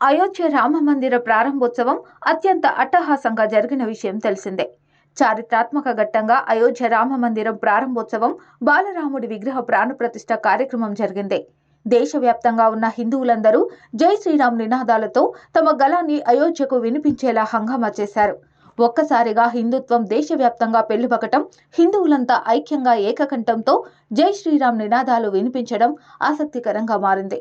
అయోధ్య రామ మందిర ప్రారంభోత్సవం అత్యంత అట్టహాసంగా జరిగిన విషయం తెలిసిందే. చారిత్రాత్మక ఘట్టంగా అయోధ్య రామ మందిరం ప్రారంభోత్సవం బాలరాముడి విగ్రహ ప్రాణప్రతిష్ఠ కార్యక్రమం జరిగింది. దేశవ్యాప్తంగా ఉన్న హిందువులందరూ జై శ్రీరామ్ నినాదాలతో తమ గలాన్ని అయోధ్యకు వినిపించేలా హంగామా చేశారు. ఒక్కసారిగా హిందుత్వం దేశవ్యాప్తంగా పెళ్ళిబకటం హిందువులంతా ఐక్యంగా ఏకకంఠంతో జై శ్రీరామ్ నినాదాలు వినిపించడం ఆసక్తికరంగా మారింది.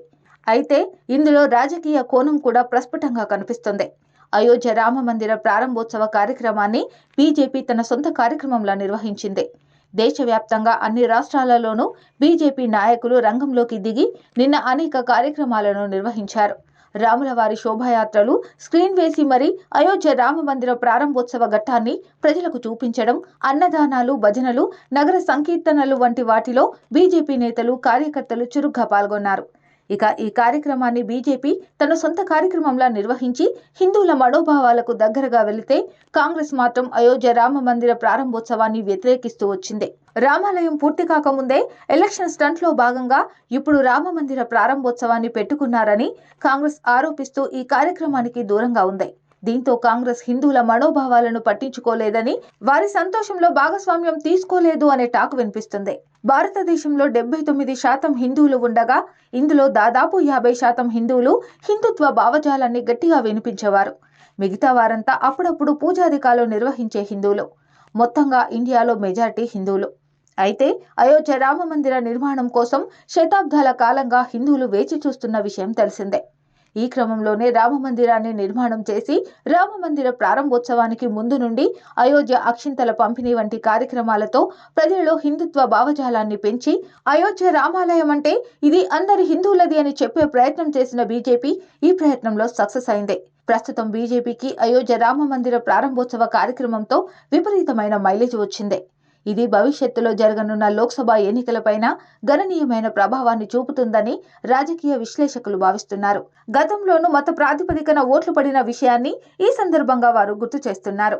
అయితే ఇందులో రాజకీయ కోణం కూడా ప్రస్ఫుటంగా కనిపిస్తుంది. అయోధ్య రామ మందిర ప్రారంభోత్సవ కార్యక్రమాన్ని బీజేపీ తన సొంత కార్యక్రమంలా నిర్వహించింది. దేశవ్యాప్తంగా అన్ని రాష్ట్రాలలోనూ బీజేపీ నాయకులు రంగంలోకి దిగి నిన్న అనేక కార్యక్రమాలను నిర్వహించారు. రాములవారి శోభాయాత్రలు స్క్రీన్ వేసి మరీ అయోధ్య రామ మందిర ప్రారంభోత్సవ ఘట్టాన్ని ప్రజలకు చూపించడం అన్నదానాలు భజనలు నగర సంకీర్తనలు వంటి వాటిలో బీజేపీ నేతలు కార్యకర్తలు చురుగ్గా పాల్గొన్నారు. ఇక ఈ కార్యక్రమాన్ని బీజేపీ తన సొంత కార్యక్రమంలా నిర్వహించి హిందువుల మనోభావాలకు దగ్గరగా వెళితే కాంగ్రెస్ మాత్రం అయోధ్య రామ మందిర ప్రారంభోత్సవాన్ని వ్యతిరేకిస్తూ వచ్చింది. రామాలయం పూర్తి కాకముందే ఎలక్షన్ స్టంట్లో భాగంగా ఇప్పుడు రామ మందిర ప్రారంభోత్సవాన్ని పెట్టుకున్నారని కాంగ్రెస్ ఆరోపిస్తూ ఈ కార్యక్రమానికి దూరంగా ఉంది. దీంతో కాంగ్రెస్ హిందువుల మనోభావాలను పట్టించుకోలేదని వారి సంతోషంలో భాగస్వామ్యం తీసుకోలేదు అనే టాక్ వినిపిస్తుంది. భారతదేశంలో డెబ్బై తొమ్మిది శాతం హిందువులు ఉండగా ఇందులో దాదాపు యాభై శాతం హిందువులు హిందుత్వ భావజాలాన్ని గట్టిగా వినిపించేవారు. మిగతా వారంతా అప్పుడప్పుడు పూజాధికాలు నిర్వహించే హిందువులు. మొత్తంగా ఇండియాలో మెజార్టీ హిందువులు. అయితే అయోధ్య రామ మందిర నిర్మాణం కోసం శతాబ్దాల కాలంగా హిందువులు వేచి చూస్తున్న విషయం తెలిసిందే. ఈ క్రమంలోనే రామ మందిరాన్ని నిర్మాణం చేసి రామ మందిర ప్రారంభోత్సవానికి ముందు నుండి అయోధ్య అక్షింతల పంపిణీ వంటి కార్యక్రమాలతో ప్రజల్లో హిందుత్వ భావజాలాన్ని పెంచి అయోధ్య రామాలయం అంటే ఇది అందరి హిందువులది అని చెప్పే ప్రయత్నం చేసిన బీజేపీ ఈ ప్రయత్నంలో సక్సెస్ అయింది. ప్రస్తుతం బీజేపీకి అయోధ్య రామ మందిర ప్రారంభోత్సవ కార్యక్రమంతో విపరీతమైన మైలేజ్ వచ్చింది. ఇది భవిష్యత్తులో జరగనున్న లోక్సభ ఎన్నికలపైన గణనీయమైన ప్రభావాన్ని చూపుతుందని రాజకీయ విశ్లేషకులు భావిస్తున్నారు. గతంలోనూ మత ప్రాతిపదికన ఓట్లు పడిన విషయాన్ని ఈ సందర్భంగా వారు గుర్తు చేస్తున్నారు.